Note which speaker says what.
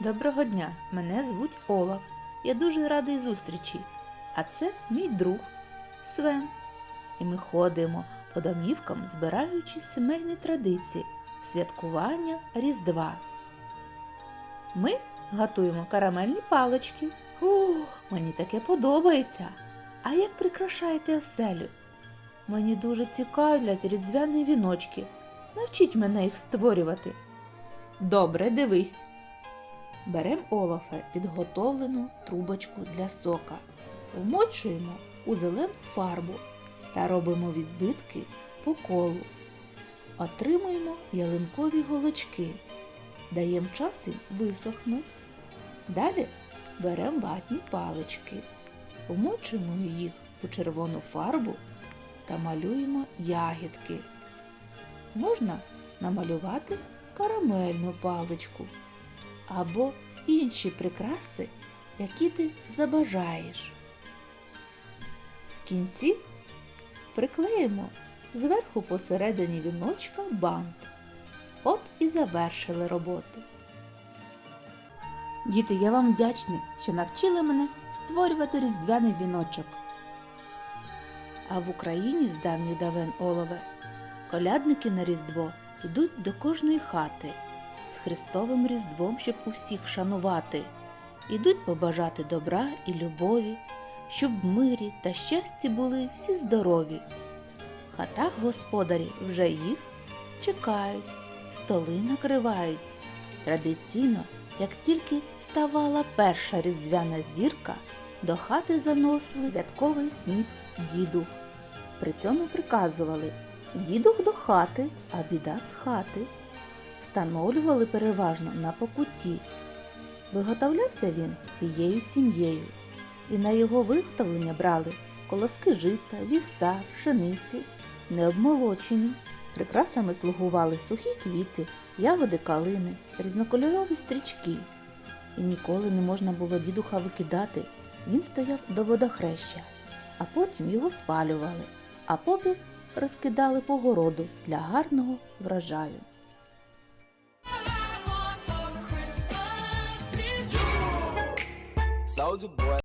Speaker 1: Доброго дня, мене звуть Олаф. Я дуже радий зустрічі. А це мій друг Свен. І ми ходимо по домівкам, збираючи сімейні традиції святкування Різдва. Ми готуємо карамельні палички. О, мені таке подобається. А як прикрашаєте оселю? Мені дуже цікавлять різдвяні віночки. Навчіть мене їх створювати. Добре, дивись. Беремо Олафе підготовлену трубочку для сока, вмочуємо у зелену фарбу та робимо відбитки по колу. Отримуємо ялинкові голочки. Даємо час їм висохнути. Далі беремо ватні палички, вмочуємо їх у червону фарбу та малюємо ягідки. Можна намалювати карамельну паличку або інші прикраси, які ти забажаєш. В кінці приклеїмо зверху посередині віночка бант. От і завершили роботу. Діти, я вам вдячний, що навчили мене створювати різдвяний віночок. А в Україні з давніх давен Олове колядники на Різдво йдуть до кожної хати Христовим Різдвом, щоб усіх вшанувати. Ідуть побажати добра і любові, щоб в мирі та щасті були всі здорові. В хатах господарі вже їх чекають, столи накривають. Традиційно, як тільки ставала перша різдвяна зірка, до хати заносили святковий сніп дідух. При цьому приказували дідух до хати, а біда з хати. Встановлювали переважно на покуті. Виготовлявся він всією сім'єю, і на його виготовлення брали колоски жита, вівса, пшениці, необмолочені. Прикрасами слугували сухі квіти, ягоди калини, різнокольорові стрічки. І ніколи не можна було дідуха викидати. Він стояв до водохреща, а потім його спалювали, а попіл розкидали по городу для гарного врожаю.
Speaker 2: Saúde boa.